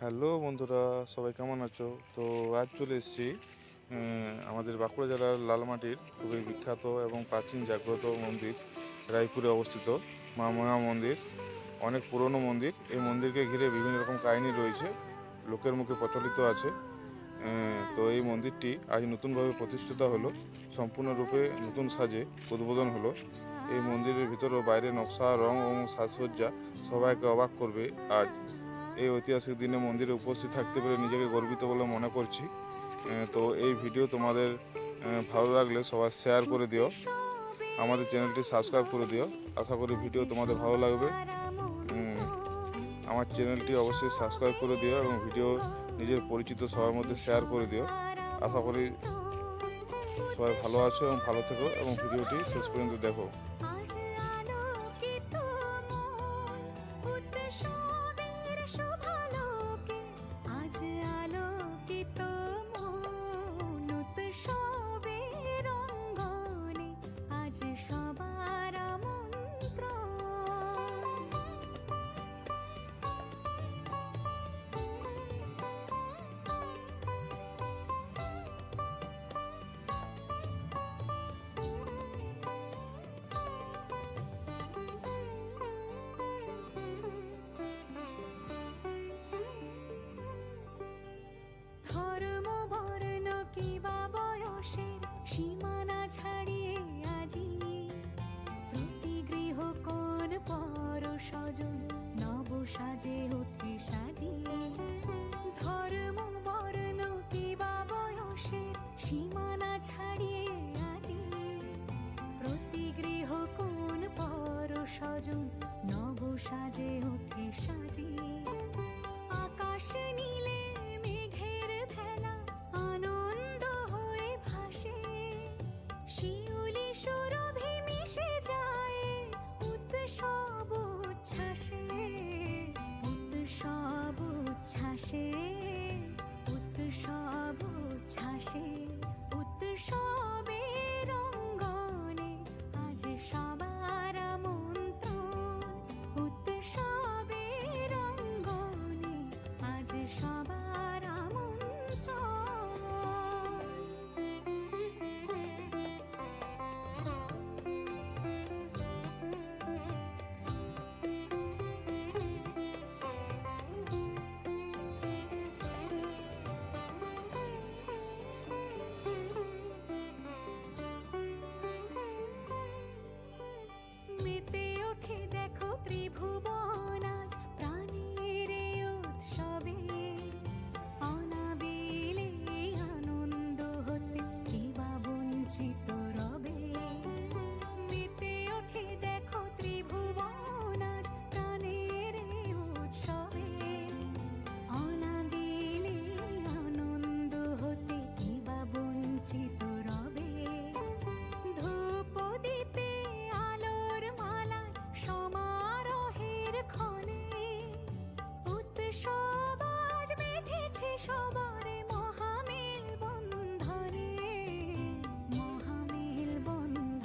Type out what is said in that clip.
Hello বন্ধুরা, সবাই কেমন আছো? তো আজ চলে এসেছি আমাদের বাঁকুড়া জেলার লালমাটির খুবই বিখ্যাত এবং প্রাচীন জাগ্রত মন্দির, রায়পুরে অবস্থিত মা ময়া মন্দির, অনেক পুরনো মন্দির। এই মন্দিরকে ঘিরে বিভিন্ন রকম কাহিনী রয়েছে, লোকের মুখে প্রচলিত আছে। তো এই মন্দিরটি আজ নতুনভাবে প্রতিষ্ঠিত হলো, সম্পূর্ণরূপে নতুন সাজে উদ্বোধন হলো। এই মন্দিরের ভিতর ও বাইরে নকশা, রং এবং সাজসজ্জা সবাইকে অবাক করবে আজ। এই ঐতিহাসিক দিনে মন্দিরে উপস্থিত থাকতে পেরে নিজেকে গর্বিত বলে মনে করছি। তো এই ভিডিও তোমাদের ভালো লাগলে সবাই শেয়ার করে দিও। আমাদের চ্যানেলটি সাবস্ক্রাইব করে দিও। আশা করি ভিডিও তোমাদের ভালো লাগবে। আমার চ্যানেলটি অবশ্যই সাবস্ক্রাইব করে দিও এবং ভিডিও নিজের পরিচিত সবার মধ্যে শেয়ার করে দিও। আশা করি সবাই ভালো আছো এবং ভালো থেকো এবং ভিডিওটি শেষ পর্যন্ত দেখো। স্বজন নব সাজে উঠে সাজি ধর্ম বর্ণ কিবা বয়সের সীমানা ছাড়িয়ে আজি। প্রতি গৃহ কোন পর স্বজন নব সাজে উঠে সাজি আকাশ নীলে উৎসব উচ্ছ্বাসে উৎসব